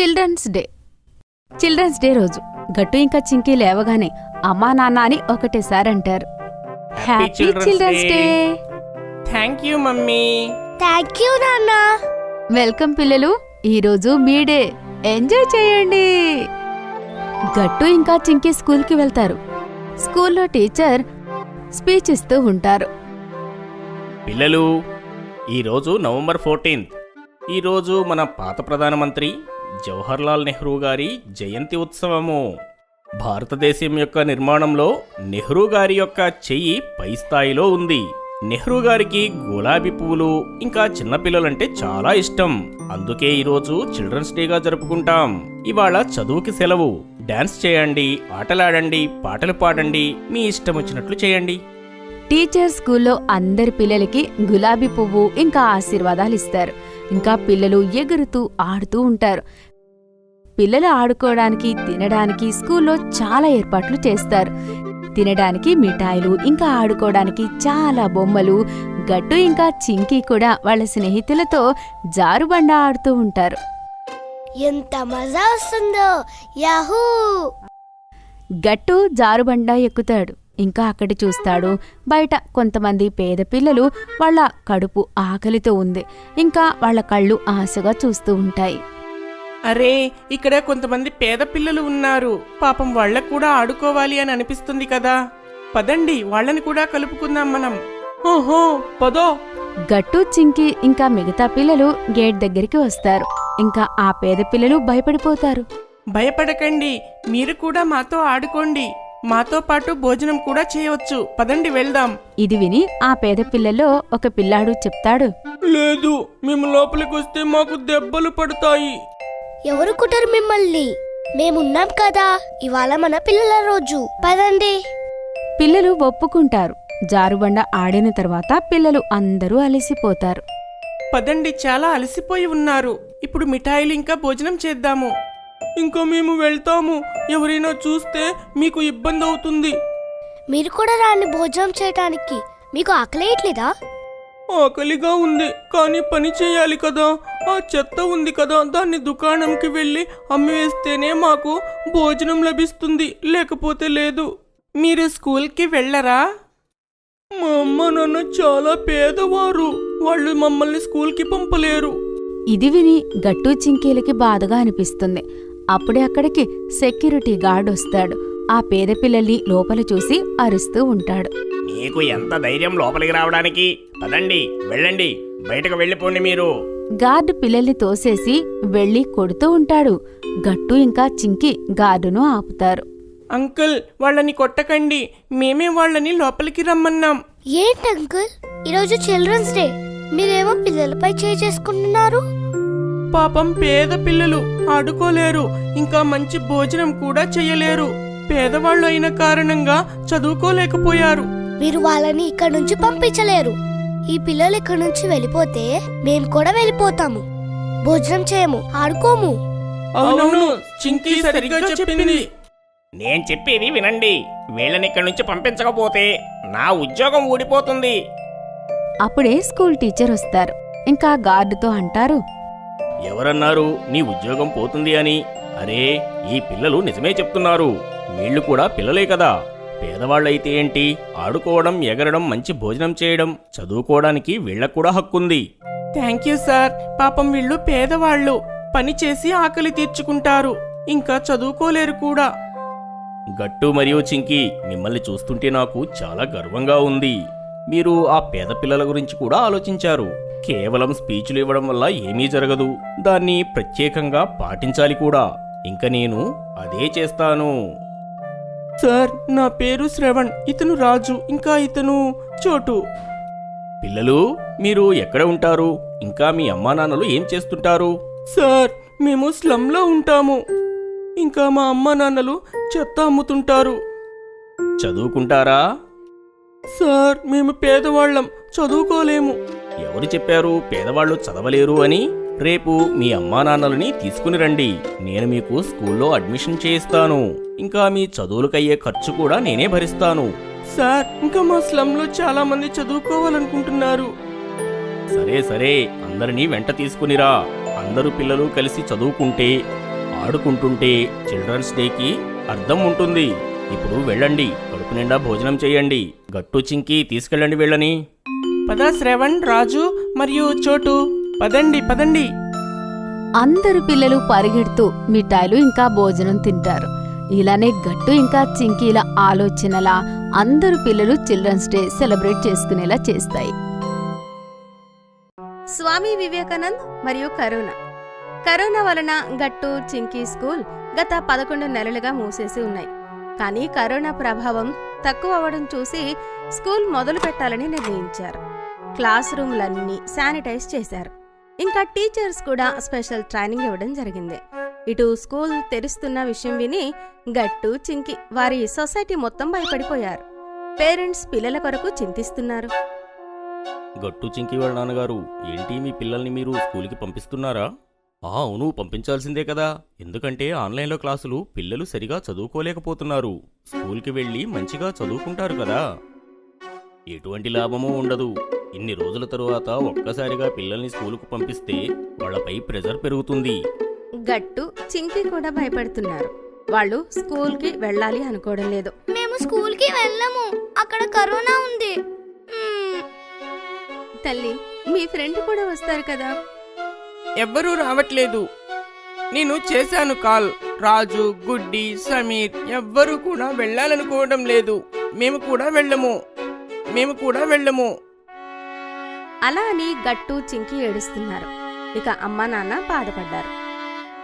Children's day. Children's day రోజు గట్టు ఇంకా చింకి లేవగానే అమ్మా నాన్న అని ఒకటేసారి అంటారు. Happy Children's children's day. Thank you mummy. Thank you నాన్న. వెల్కమ్ పిల్లలు ఈరోజు మీ డే. ఎంజాయ్ చేయండి. గట్టు ఇంకా చింకి స్కూల్కి వెళ్తారు. స్కూల్లో టీచర్ స్పీచ్ ఇస్తూ ఉంటారు. పిల్లలు ఈరోజు నవంబర్ ఫోర్టీన్త్. ఈరోజు మన పాత ప్రధానమంత్రి జవహర్లాల్ నెహ్రూ గారి జయంతి ఉత్సవము. భారతదేశం యొక్క నిర్మాణంలో నెహ్రూ గారి యొక్క చెయ్యి పై స్థాయిలో ఉంది. నెహ్రూ గారికి గులాబీ పువ్వులు ఇంకా చిన్నపిల్లలంటే చాలా ఇష్టం. అందుకే ఈరోజు చిల్డ్రన్స్ డేగా జరుపుకుంటాం. ఇవాళ చదువుకి సెలవు. డాన్స్ చేయండి ఆటలాడండి పాటలు పాడండి మీ ఇష్టం వచ్చినట్లు చేయండి. టీచర్ స్కూల్లో అందరి పిల్లలకి గులాబీ పువ్వు ఇంకా ఆశీర్వాదాలు ఇస్తారు. ఇంకా పిల్లలు ఎగురుతూ ఆడుతూ ఉంటారు. పిల్లలు ఆడుకోవడానికి తినడానికి స్కూల్లో చాలా ఏర్పాట్లు చేస్తారు. తినడానికి మిఠాయిలు ఇంకా ఆడుకోవడానికి చాలా బొమ్మలు గట్టు ఇంకా చింకి కూడా వాళ్ళ స్నేహితులతో జారుబండ ఆడుతూ ఉంటారు. ఎంత మజా వస్తుందో! యాహూ! గట్టు జారుబండ ఎక్కుతాడు. ఇంకా అక్కడ చూస్తాడు. బయట కొంతమంది పేద పిల్లలు వాళ్ళ కడుపు ఆకలితో ఉంది. ఇంకా వాళ్ళ కళ్ళు ఆశగా చూస్తూ ఉంటాయి. అరే ఇక్కడ కొంతమంది పేద పిల్లలు ఉన్నారు. పాపం వాళ్ళకు కూడా ఆడుకోవాలి అని అనిపిస్తుంది కదా. పదండి వాళ్ళని కూడా కలుపుకుందాం మనం. ఓహో పదో. గట్టు చింకి ఇంకా మిగతా పిల్లలు గేట్ దగ్గరికి వస్తారు. ఇంకా ఆ పేద పిల్లలు భయపడిపోతారు. భయపడకండి మీరు కూడా మాతో ఆడుకోండి. మాతో పాటు భోజనం కూడా చేయవచ్చు. పదండి వెళ్దాం. ఇది విని ఆ పేద పిల్లలో ఒక పిల్లాడు చెప్తాడు. లేదు మేము లోపలికి వస్తే మాకు దెబ్బలు పడతాయి. ఎవరు కుట్టరు మిమ్మల్ని? మేమున్నాం కదా ఇవాళ మన పిల్లల రోజు. పదండి. పిల్లలు ఒప్పుకుంటారు. జారుబండ ఆడిన తర్వాత పిల్లలు అందరూ అలసిపోతారు. పదండి చాలా అలసిపోయి ఉన్నారు. ఇప్పుడు మిఠాయిలు ఇంకా భోజనం చేద్దాము. ఇంకా మేము వెళ్తాము. ఎవరైనా చూస్తే మీకు ఇబ్బంది అవుతుంది. మీరు కూడా రాని భోజనం చేయటానికి. మీకు ఆకలేయట్లేదా ఆకలిగా ఉంది. కానీ పని చేయాలి కదా. ఆ చెత్త ఉంది కదా. దాన్ని దుకాణంకి వెళ్ళి అమ్మివేస్తేనే మాకు భోజనం లభిస్తుంది. లేకపోతే లేదు. మీరు స్కూల్కి వెళ్ళరా? మా అమ్మ నాన్న చాలా పేదవారు. వాళ్ళు మమ్మల్ని స్కూల్కి పంపలేరు. ఇది విని గట్టు చింకీలకి బాధగా అనిపిస్తుంది. అప్పుడే అక్కడికి సెక్యూరిటీ గార్డ్ వస్తాడు. ఆ పేద పిల్లల్ని లోపల చూసి అరుస్తూ ఉంటాడు. మీకు ఎంత ధైర్యం లోపలికి రావడానికి? పదండి వెళ్ళండి. బయటకు వెళ్ళిపోండి మీరు. గార్డు పిల్లల్ని తోసేసి వెళ్ళి కొడుతూ ఉంటాడు. గట్టు ఇంకా చింకి గార్డును ఆపుతారు. అంకుల్ వాళ్ళని కొట్టకండి. మేమే వాళ్ళని లోపలికి రమ్మన్నాం. ఏంటి అంకుల్? ఈరోజు చిల్డ్రన్స్ డే. మీరేమో పిల్లలపై చేయి చేసుకుంటున్నారు? పాపం పేద పిల్లలు ఆడుకోలేరు ఇంకా మంచి భోజనం కూడా చేయలేరు పేదవాళ్ళు అయిన కారణంగా చదువుకోలేకపోయారు. మీరు వాళ్ళని ఇక్కడ నుంచి పంపించలేరు. ఈ పిల్లలు ఇక్కడ నుంచి వెళ్ళిపోతే మేము కూడా వెళ్ళిపోతాము. భోజనం చేయము ఆడుకోము. అవునవును చింకీ సరిగ్గా చెప్పింది. నేను చెప్పేది వినండి. వీళ్ళని ఇక్కడి నుంచి పంపించకపోతే నా ఉద్యోగం ఊడిపోతుంది. అప్పుడే స్కూల్ టీచర్ వస్తారు. ఇంకా గార్డుతో అంటారు ఎవరన్నారు నీ ఉద్యోగం పోతుంది అని? అరే ఈ పిల్లలు నిజమే చెప్తున్నారు. వీళ్ళు కూడా పిల్లలే కదా. పేదవాళ్ళైతే ఏంటి? ఆడుకోవడం ఎగరడం మంచి భోజనం చేయడం చదువుకోవడానికి వీళ్ళకు కూడా హక్కుంది. Thank you sir. పాపం వీళ్ళు పేదవాళ్ళు. పని చేసి ఆకలి తీర్చుకుంటారు. ఇంకా చదువుకోలేరు కూడా. గట్టు మరియు చింకి మిమ్మల్ని చూస్తుంటే నాకు చాలా గర్వంగా ఉంది. మీరు ఆ పేద పిల్లల గురించి కూడా ఆలోచించారు. కేవలం స్పీచ్లు ఇవ్వడం వల్ల ఏమీ జరగదు. దాన్ని ప్రత్యేకంగా పాటించాలి కూడా. ఇంక నేను అదే చేస్తాను. సార్ నా పేరు శ్రవణ్. ఇతను రాజు ఇంకా ఇతను చోటు. పిల్లలు మీరు ఎక్కడ ఉంటారు? ఇంకా మీ అమ్మా నాన్నలు ఏం చేస్తుంటారు? సార్ మేము స్లంలో ఉంటాము. ఇంకా మా అమ్మా నాన్నలు చెత్త అమ్ముతుంటారు. చదువుకుంటారా? సార్ మేము పేదవాళ్ళం చదువుకోలేము. ఎవరు చెప్పారు పేదవాళ్ళు చదవలేరు అని? రేపు మీ అమ్మా నాన్నలని తీసుకుని రండి. నేను మీకు స్కూల్లో అడ్మిషన్ చేయిస్తాను. ఇంకా మీ చదువులకయ్యే ఖర్చు కూడా నేనే భరిస్తాను. సార్ ఇంకా మా స్లంలో చాలా మంది చదువుకోవాలనుకుంటున్నారు. సరే సరే అందరినీ వెంట తీసుకునిరా అందరూ పిల్లలు కలిసి చదువుకుంటే ఆడుకుంటుంటే చిల్డ్రన్స్ డేకి అర్థం ఉంటుంది. ఇప్పుడు వెళ్ళండి. నిండా భోజనం చేయండి. గట్టు చింకి తీసుకెళ్ళండి వెళ్ళని. పద శ్రవణ్ రాజు మరియు చోటు. పదండి పదండి. అందరు పిల్లలు పరిగెడుతూ మిఠాయిలు ఇంకా భోజనం తింటారు. ఇలానే గట్టు ఇంకా చింకీల ఆలోచనలా అందరు పిల్లలు చిల్డ్రన్స్ డే సెలబ్రేట్ చేసుకునేలా చేస్తాయి. స్వామి వివేకానంద్ మరియు కరోనా. కరోనా వలన గట్టు చింకీ స్కూల్ గత పదకొండు నెలలుగా మూసేసి ఉన్నాయి. కానీ కరోనా ప్రభావం తక్కువ అవడం చూసి స్కూల్ మొదలు పెట్టాలని నిర్ణయించారు. క్లాస్ రూమ్లన్నీ శానిటైజ్ చేశారు. ఇంకా టీచర్స్ కూడా స్పెషల్ ట్రైనింగ్ ఇవ్వడం జరిగింది. ఇటు స్కూల్ తెరుస్తున్న విషయం విని గట్టు చింకి వారి సొసైటీ మొత్తం భయపడిపోయారు. పేరెంట్స్ పిల్లల కొరకు చింతిస్తున్నారు. గట్టు చింకి వాళ్ళ నాన్నగారు ఏంటి మీ పిల్లల్ని మీరు స్కూల్కి పంపిస్తున్నారా? ఆ అవును పంపించాల్సిందే కదా. ఎందుకంటే ఆన్లైన్లో క్లాసులు పిల్లలు సరిగా చదువుకోలేకపోతున్నారు. స్కూల్కి వెళ్ళి మంచిగా చదువుకుంటారు కదా. ఎటువంటి లాభమూ ఉండదు. ఇన్ని రోజుల తరువాత ఒక్కసారిగా పిల్లల్ని స్కూలుకు పంపిస్తే వాళ్ళపై ప్రెజర్ పెరుగుతుంది. గట్టు చింకి కూడా భయపడుతున్నారు. వాళ్ళు స్కూల్కి వెళ్ళాలి అనుకోవడం లేదు. మేము స్కూల్కి వెళ్ళము. అక్కడ కరోనా ఉంది. తల్లి మీ ఫ్రెండ్ కూడా వస్తారు కదా. ఎవ్వరూ రావట్లేదు. నేను చేశాను కాల్. రాజు గుడ్డి సమీర్ ఎవ్వరూ కూడా వెళ్ళాలనుకోవడం లేదు. మేము కూడా వెళ్ళము. మేము కూడా వెళ్ళము. అలా అని గట్టు చింకి ఏడుస్తున్నారు. ఇక అమ్మా నాన్న బాధపడ్డారు.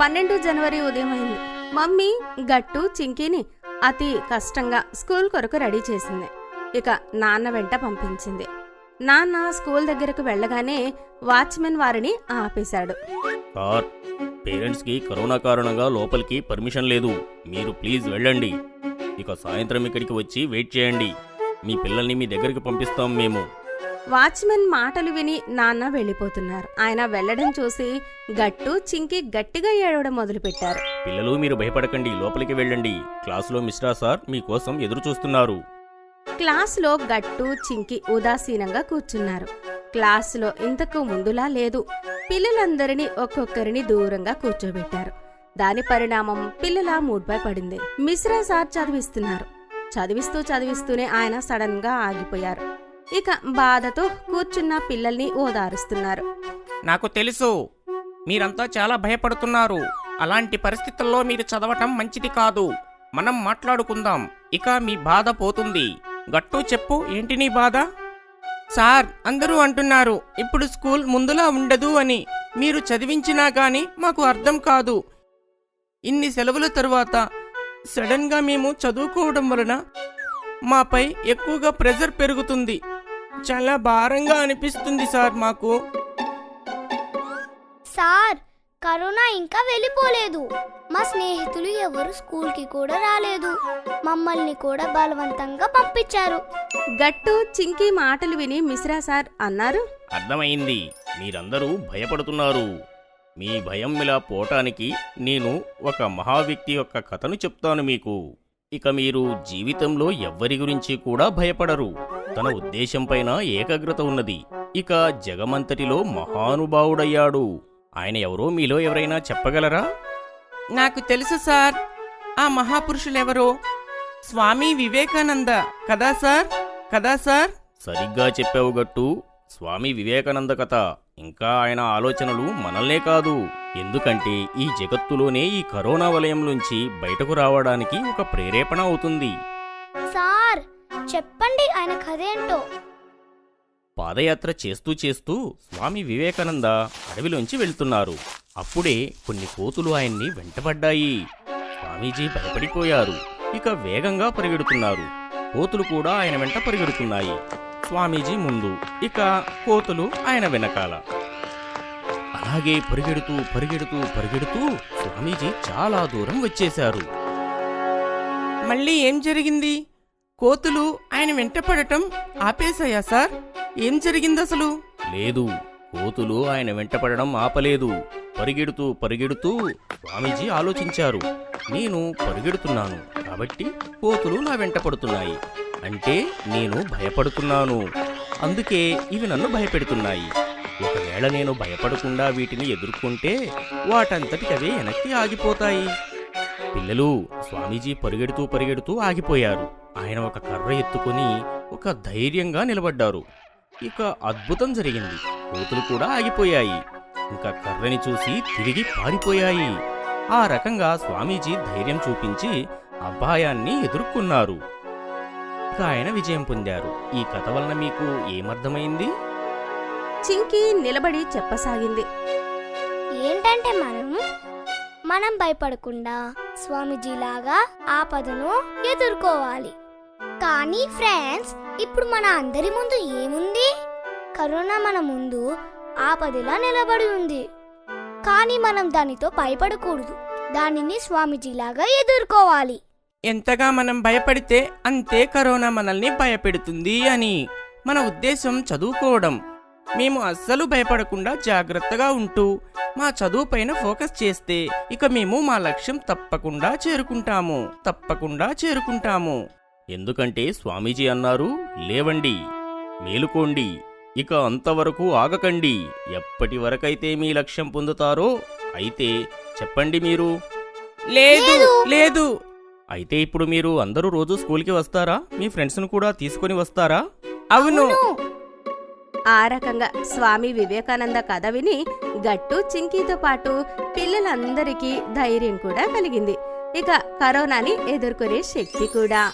పన్నెండు జనవరి ఉదయం అయింది. మమ్మీ గట్టు చింకీని అతి కష్టంగా స్కూల్ కొరకు రెడీ చేసింది. ఇక నాన్న వెంట పంపించింది. నాన్న స్కూల్ దగ్గరకు వెళ్ళగానే వాచ్మెన్ వారిని ఆపేశాడు. సార్ పేరెంట్స్కి కరోనా కారణంగా లోపలికి పర్మిషన్ లేదు. మీరు ప్లీజ్ వెళ్ళండి. ఇక సాయంత్రం ఇక్కడికి వచ్చి వెయిట్ చేయండి. మీ పిల్లల్ని మీ దగ్గరికి పంపిస్తాం మేము. వాచ్మెన్ మాటలు విని నాన్న వెళ్ళిపోతున్నారు. ఆయన వెళ్ళడం చూసి గట్టు చింకి గట్టిగా ఏడవడం మొదలుపెట్టారు. పిల్లలు మీరు భయపడకండి లోపలికి వెళ్ళండి. క్లాసులో మిశ్రా సార్ మీకోసం ఎదురు చూస్తున్నారు క్లాసులో గట్టు చింకి ఉదాసీనంగా కూర్చున్నారు. క్లాసులో ఇంతకు ముందులా లేదు. పిల్లలందరినీ ఒక్కొక్కరిని దూరంగా కూర్చోబెట్టారు. దాని పరిణామం పిల్లల మూడ్పై పడింది. మిశ్రా సార్ చదివిస్తున్నారు. చదివిస్తూ చదివిస్తూనే ఆయన సడన్గా ఆగిపోయారు. ఇక బాధతో కూర్చున్న పిల్లల్ని ఓదారుస్తున్నారు. నాకు తెలుసు. మీరంతా చాలా భయపడుతున్నారు. అలాంటి పరిస్థితుల్లో మీరు చదవటం మంచిది కాదు. మనం మాట్లాడుకుందాం. ఇక మీ బాధ పోతుంది. గట్టు చెప్పు ఏంటి నీ బాధ? సార్ అందరూ అంటున్నారు ఇప్పుడు స్కూల్ ముందులా ఉండదు అని. మీరు చదివించినా కానీ మాకు అర్థం కాదు. ఇన్ని సెలవుల తరువాత సడన్గా మేము చదువుకోవడం వలన మాపై ఎక్కువగా ప్రెజర్ పెరుగుతుంది. చాలా భారంగా అనిపిస్తుంది సార్ మాకు. సార్ కరోనా ఇంకా వెళ్ళిపోలేదు. మా స్నేహితులు ఎవరు స్కూల్కి కూడా రాలేదు. మమ్మల్ని కూడా బలవంతంగా పంపించారు. గట్టు చింకి మాటలు విని మిశ్రా సార్ అన్నారు. అర్థమైంది. మీరందరూ భయపడుతున్నారు. మీ భయం ఇలా పోవటానికి నేను ఒక మహావ్యక్తి యొక్క కథను చెప్తాను మీకు. ఇక మీరు జీవితంలో ఎవ్వరి గురించి కూడా భయపడరు. తన ఉద్దేశంపైన ఏకాగ్రత ఉన్నది. ఇక జగమంతటిలో మహానుభావుడయ్యాడు. ఆయన ఎవరో మీలో ఎవరైనా చెప్పగలరా? నాకు తెలుసు సార్. ఆ మహాపురుషులెవరో? స్వామి వివేకానంద. కదా సార్? కదా సార్? సరిగ్గా చెప్పావు గట్టు. స్వామి వివేకానంద కథ. ఇంకా ఆయన ఆలోచనలు మనల్నే కాదు. ఎందుకంటే ఈ జగత్తులోనే ఈ కరోనా వలయం నుంచి బయటకు రావడానికి ఒక ప్రేరేపణ అవుతుంది. సార్ చెప్పండి ఆయన కథ ఏంటో. పాదయాత్ర చేస్తూ చేస్తూ స్వామి వివేకానంద అడవిలోంచి వెళ్తున్నారు. అప్పుడే కొన్ని కోతులు ఆయన్ని వెంటబడ్డాయి. స్వామీజీ భయపడిపోయారు. ఇక వేగంగా పరిగెడుతున్నారు. కోతులు కూడా ఆయన వెంట పరిగెడుతున్నాయి. స్వామీజీ ముందు ఇక కోతులు ఆయన వెనకాల. అలాగే పరిగెడుతూ పరిగెడుతూ పరిగెడుతూ స్వామీజీ చాలా దూరం వచ్చేశారు. మళ్ళీ ఏం జరిగింది? కోతులు ఆయన వెంటపడటం ఆపేశాయా సార్? ఏం జరిగింది అసలు లేదు కోతులు ఆయన వెంటపడడం ఆపలేదు. పరిగెడుతూ పరిగెడుతూ స్వామీజీ ఆలోచించారు. నేను పరిగెడుతున్నాను కాబట్టి కోతులు నా వెంట పడుతున్నాయి. అంటే నేను భయపడుతున్నాను. అందుకే ఇవి నన్ను భయపెడుతున్నాయి. ఒకవేళ నేను భయపడకుండా వీటిని ఎదుర్కొంటే వాటంతటికవే వెనక్కి ఆగిపోతాయి. పిల్లలు స్వామీజీ పరిగెడుతూ పరిగెడుతూ ఆగిపోయారు. ఆయన ఒక కర్ర ఎత్తుకొని ఒక ధైర్యంగా నిలబడ్డారు. ఇక అద్భుతం జరిగింది. కోతులు కూడా ఆగిపోయాయి. ఇంకా కర్రని చూసి తిరిగి పారిపోయాయి. ఆ రకంగా స్వామీజీ ధైర్యం చూపించి అపాయాన్ని ఎదుర్కొన్నారు. ఇక ఆయన విజయం పొందారు. ఈ కథ వలన మీకు ఏమర్థమైంది? చింకీ నిలబడి చెప్పసాగింది. ఏంటంటే మనం? మనం భయపడకుండా స్వామీజీలాగా ఆపదను ఎదుర్కోవాలి. కానీ ఫ్రెండ్స్ ఇప్పుడు మన అందరి ముందు ఏముంది? కరోనా మన ముందు ఆపదిలా నిలబడి ఉంది. కానీ మనం దానితో భయపడకూడదు. దానిని స్వామీజీలాగా ఎదుర్కోవాలి. ఎంతగా మనం భయపడితే అంతే కరోనా మనల్ని భయపెడుతుంది అని మన ఉద్దేశం చదువుకోవడం. మేము అస్సలు భయపడకుండా జాగ్రత్తగా ఉంటూ మా చదువు పైన ఫోకస్ చేస్తే ఇక మేము మా లక్ష్యం తప్పకుండా చేరుకుంటాము. తప్పకుండా చేరుకుంటాము. ఎందుకంటే స్వామీజీ అన్నారు లేవండి మేలుకోండి ఇక అంతవరకు ఆగకండి ఎప్పటి వరకైతే మీ లక్ష్యం పొందుతారో అయితే చెప్పండి మీరు. లేదు. లేదు. అయితే ఇప్పుడు మీరు అందరూ రోజు స్కూల్కి వస్తారా? మీ ఫ్రెండ్స్ను కూడా తీసుకొని వస్తారా? అవును. ఆ రకంగా స్వామి వివేకానంద కథ విని గట్టు చింకీతో పాటు పిల్లలందరికీ ధైర్యం కూడా కలిగింది. ఇక కరోనాని ఎదుర్కొనే శక్తి కూడా.